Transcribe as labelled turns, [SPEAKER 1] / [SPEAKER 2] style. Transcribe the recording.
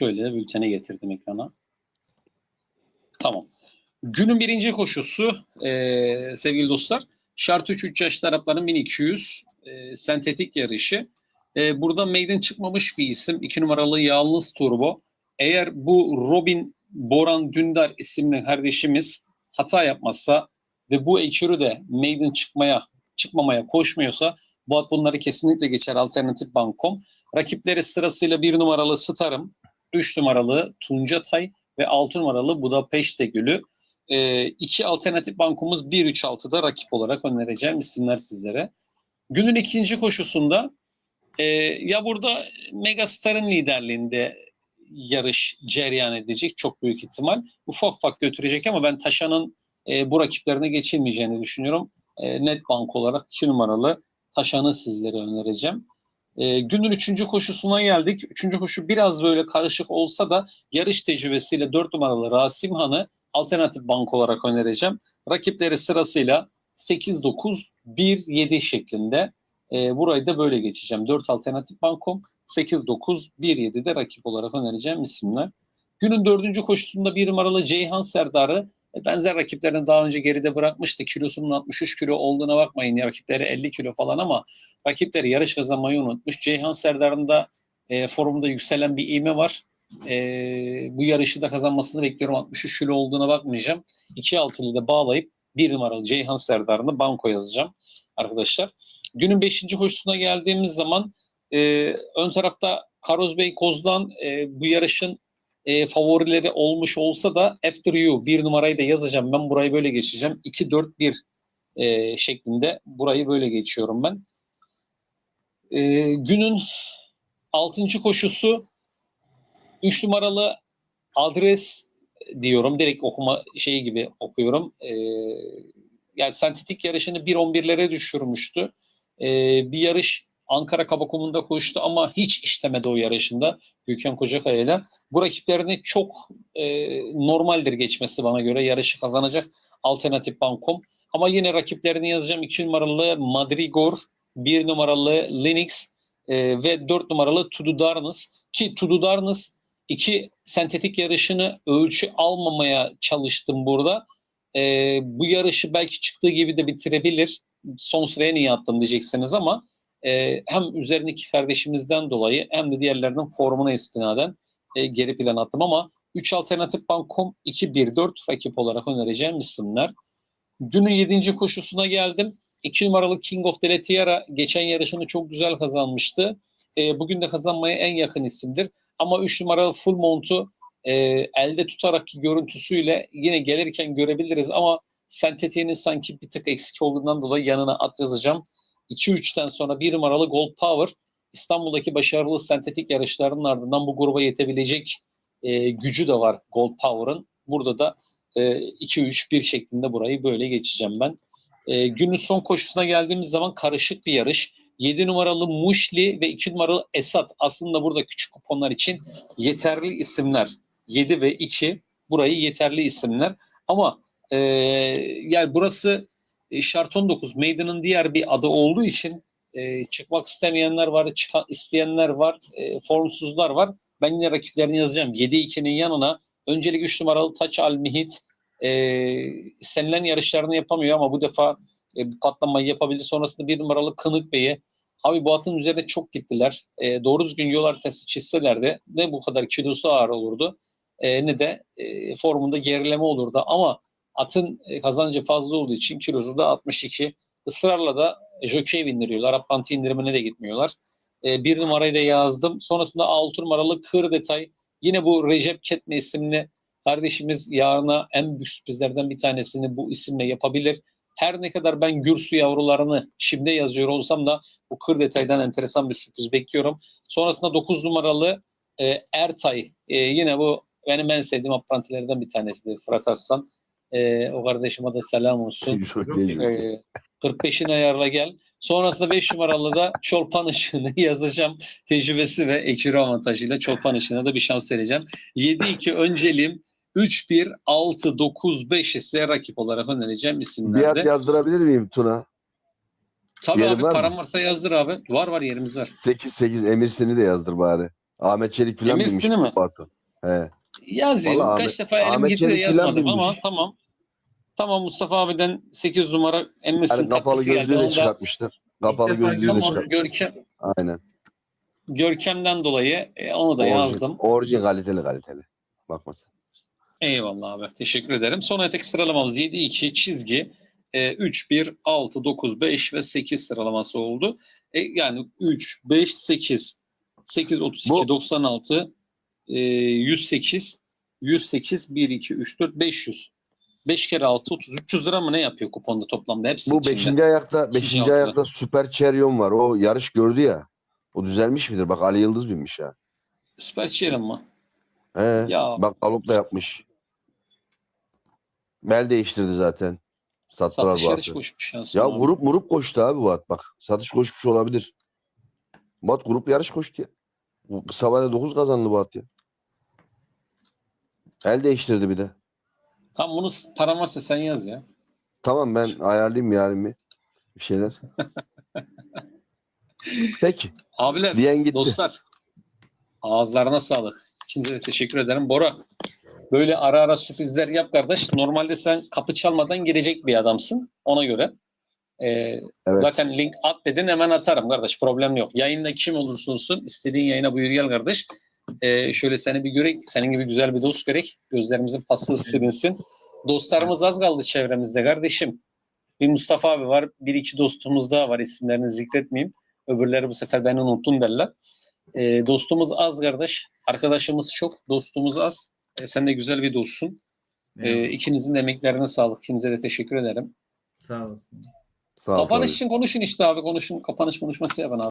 [SPEAKER 1] Şöyle de bültene getirdim ekrana. Tamam. Günün birinci koşusu eee, sevgili dostlar. Şart 3 3 yaş tarafların 1200 eee, sentetik yarışı. Eee, burada maiden çıkmamış bir isim. 2 numaralı Yalnız Turbo. Eğer bu Robin Boran Dündar isimli kardeşimiz hata yapmazsa ve bu ekürü de maiden çıkmaya çıkmamaya koşmuyorsa bu at bunları kesinlikle geçer alternatif bankom. Rakipleri sırasıyla bir numaralı Starım, 3 numaralı Tuncatay ve 6 numaralı Budapeşte Gülü. Ee, iki alternatif bankomuz 1-3-6'da rakip olarak önereceğim isimler sizlere. Günün ikinci koşusunda e, ya burada Megastar'ın liderliğinde yarış cereyan edecek çok büyük ihtimal. Ufak ufak götürecek ama ben Taşan'ın e, bu rakiplerine geçilmeyeceğini düşünüyorum. E, net bank olarak 2 numaralı Taşan'ı sizlere önereceğim. E, günün üçüncü koşusuna geldik. Üçüncü koşu biraz böyle karışık olsa da yarış tecrübesiyle 4 numaralı Rasim Han'ı alternatif bank olarak önereceğim. Rakipleri sırasıyla 8, 9, 1, 7 şeklinde. E, burayı da böyle geçeceğim. 4 alternatif bankom, 8, 9, 1, 7 de rakip olarak önereceğim isimler. Günün dördüncü koşusunda bir numaralı Ceyhan Serdar'ı benzer rakiplerini daha önce geride bırakmıştı. Kilosunun 63 kilo olduğuna bakmayın. Rakipleri 50 kilo falan ama rakipleri yarış kazanmayı unutmuş. Ceyhan Serdar'ın da e, formunda yükselen bir iğme var. E, bu yarışı da kazanmasını bekliyorum. 63 kilo olduğuna bakmayacağım. 2 altılı da bağlayıp bir numaralı Ceyhan Serdar'ını banko yazacağım arkadaşlar. Günün 5. koşusuna geldiğimiz zaman e, ön tarafta Karoz Bey Koz'dan e, bu yarışın e, favorileri olmuş olsa da After You bir numarayı da yazacağım. Ben burayı böyle geçeceğim. 2-4-1 e, şeklinde burayı böyle geçiyorum ben. E, günün 6. koşusu 3 numaralı adres diyorum. Direkt okuma şeyi gibi okuyorum. E, yani sentetik yarışını 1-11'lere düşürmüştü. E, bir yarış Ankara Kabakum'unda koştu ama hiç işlemedi o yarışında Gülken Kocakaya'yla. Bu rakiplerini çok e, normaldir geçmesi bana göre. Yarışı kazanacak alternatif bankom. Ama yine rakiplerini yazacağım. 2 numaralı Madrigor, 1 numaralı Linux e, ve 4 numaralı Tudu Darnus. Ki Tudu Darnus iki sentetik yarışını ölçü almamaya çalıştım burada. E, bu yarışı belki çıktığı gibi de bitirebilir. Son sıraya niye attın diyeceksiniz ama e, hem üzerindeki kardeşimizden dolayı hem de diğerlerinin formuna istinaden e, geri plan attım ama 3 alternatif bankom 2-1-4 rakip olarak önereceğim isimler. Günün 7. koşusuna geldim. 2 numaralı King of the Letiera geçen yarışını çok güzel kazanmıştı. E, bugün de kazanmaya en yakın isimdir. Ama 3 numaralı Full Mount'u e, elde tutarak ki görüntüsüyle yine gelirken görebiliriz ama sentetiğinin sanki bir tık eksik olduğundan dolayı yanına at yazacağım. 2-3'ten sonra bir numaralı Gold Power İstanbul'daki başarılı sentetik yarışlarının ardından bu gruba yetebilecek e, gücü de var Gold Power'ın. Burada da e, 2-3-1 şeklinde burayı böyle geçeceğim ben. E, günün son koşusuna geldiğimiz zaman karışık bir yarış. 7 numaralı Muşli ve 2 numaralı Esat aslında burada küçük kuponlar için yeterli isimler. 7 ve 2 burayı yeterli isimler. Ama e, yani burası e, şart 19 Maiden'ın diğer bir adı olduğu için e, çıkmak istemeyenler var, çıkan isteyenler var, e, formsuzlar var. Ben yine rakiplerini yazacağım. 7-2'nin yanına öncelik 3 numaralı Taç Al Mihit e, istenilen yarışlarını yapamıyor ama bu defa e, patlamayı yapabildi. Sonrasında bir numaralı Kınık Bey'i Abi bu atın üzerine çok gittiler. E, doğru düzgün yol haritası çizselerdi ne bu kadar kilosu ağır olurdu e, ne de e, formunda gerileme olurdu. Ama atın e, kazancı fazla olduğu için kilosu da 62. Israrla da jokey bindiriyorlar. Atlanti indirimine de gitmiyorlar. E, bir numarayı da yazdım. Sonrasında 6 numaralı kır detay. Yine bu Recep Ketme isimli kardeşimiz yarına en büyük sürprizlerden bir tanesini bu isimle yapabilir. Her ne kadar ben Gürsü yavrularını şimdi yazıyor olsam da bu kır detaydan enteresan bir sürpriz bekliyorum. Sonrasında 9 numaralı e, Ertay. E, yine bu benim en sevdiğim aprantilerden bir tanesidir Fırat Aslan. E, o kardeşime de selam olsun.
[SPEAKER 2] Çok iyi.
[SPEAKER 1] E, 45'ini ayarla gel. Sonrasında 5 numaralı da Çolpan Işığı'nı yazacağım. Tecrübesi ve ekürü avantajıyla Çolpan Işığı'na da bir şans vereceğim. 7-2 önceliğim 3-1, 6, 9, 5 ise rakip olarak önereceğim
[SPEAKER 2] Bir
[SPEAKER 1] isimlerde.
[SPEAKER 2] at yazdırabilir miyim Tuna?
[SPEAKER 1] Tabii
[SPEAKER 2] yerin
[SPEAKER 1] abi
[SPEAKER 2] var mı?
[SPEAKER 1] param varsa yazdır abi. Var var yerimiz var.
[SPEAKER 2] 8-8 Emir seni de yazdır bari. Ahmet Çelik falan
[SPEAKER 1] Emirsin'i
[SPEAKER 2] binmiş
[SPEAKER 1] mi?
[SPEAKER 2] He.
[SPEAKER 1] Yazayım.
[SPEAKER 2] Vallahi
[SPEAKER 1] Kaç
[SPEAKER 2] Ahmet-
[SPEAKER 1] defa elim
[SPEAKER 2] Ahmet
[SPEAKER 1] gitti de yazmadım ama tamam. Tamam Mustafa abiden 8 numara emmesin
[SPEAKER 2] Hani kapalı
[SPEAKER 1] tatlısı geldi.
[SPEAKER 2] gözlüğü de
[SPEAKER 1] Onda
[SPEAKER 2] çıkartmıştır. Kapalı
[SPEAKER 3] defa
[SPEAKER 2] gözlüğü de
[SPEAKER 1] tamam
[SPEAKER 2] çıkartmıştır.
[SPEAKER 1] Görkem,
[SPEAKER 2] Aynen.
[SPEAKER 1] Görkem'den dolayı e, onu da
[SPEAKER 2] Orijin-
[SPEAKER 1] yazdım.
[SPEAKER 2] Orijin kaliteli kaliteli. Bakma sen.
[SPEAKER 1] Eyvallah abi. Teşekkür ederim. Son etek sıralamamız 7-2 çizgi. E, 3, 1, 6, 9, 5 ve 8 sıralaması oldu. E, yani 3, 5, 8, 8, 32,
[SPEAKER 2] Bu-
[SPEAKER 1] 96, e, 108, 108, 1, 2, 3, 4, 500. 5 kere 6, 30, 300 lira mı ne yapıyor kuponda toplamda? Hepsi
[SPEAKER 2] Bu
[SPEAKER 1] içinde.
[SPEAKER 2] 5. ayakta
[SPEAKER 1] İkinci
[SPEAKER 2] 5.
[SPEAKER 1] altıda.
[SPEAKER 2] ayakta Süper Çeryon var. O yarış gördü ya. O düzelmiş midir? Bak Ali Yıldız binmiş ya.
[SPEAKER 1] Süper Çiğrem mi?
[SPEAKER 2] He.
[SPEAKER 1] Ya
[SPEAKER 2] Bak Galop da yapmış. Bel değiştirdi zaten. Sattılar
[SPEAKER 1] satış
[SPEAKER 2] bu
[SPEAKER 1] yarış
[SPEAKER 2] atı.
[SPEAKER 1] koşmuş.
[SPEAKER 2] Ya
[SPEAKER 1] aslında abi.
[SPEAKER 2] grup murup koştu abi bu at bak. Satış koşmuş olabilir. Bu at grup yarış koştu ya. Bu kısa vadede 9 kazandı bu at ya. El değiştirdi bir de.
[SPEAKER 1] Tam bunu param varsa sen yaz ya.
[SPEAKER 2] Tamam ben ayarlayayım yarın bir, bir şeyler. Peki.
[SPEAKER 1] Abiler,
[SPEAKER 2] Diyen gitti.
[SPEAKER 1] dostlar. Ağızlarına sağlık. İkinize de teşekkür ederim. Bora, böyle ara ara sürprizler yap kardeş. Normalde sen kapı çalmadan girecek bir adamsın. Ona göre. Ee,
[SPEAKER 2] Evet.
[SPEAKER 1] Zaten link at dedin hemen atarım kardeş. Problem yok. Yayında kim olursa olsun istediğin yayına buyur gel kardeş. Ee, şöyle seni bir görek. Senin gibi güzel bir dost görek. Gözlerimizin pası silinsin. Dostlarımız az kaldı çevremizde kardeşim. Bir Mustafa abi var. Bir iki dostumuz daha var. İsimlerini zikretmeyeyim. Öbürleri bu sefer beni unuttun derler. Ee, dostumuz az kardeş. Arkadaşımız çok. Dostumuz az. Ee, sen de güzel bir dostsun. Ee,
[SPEAKER 3] Eyvallah.
[SPEAKER 1] ikinizin de emeklerine sağlık. İkinize de teşekkür ederim.
[SPEAKER 3] Sağ olasın.
[SPEAKER 2] Sağ ol.
[SPEAKER 1] Kapanış için konuşun işte abi. Konuşun. Kapanış konuşması yapın abi.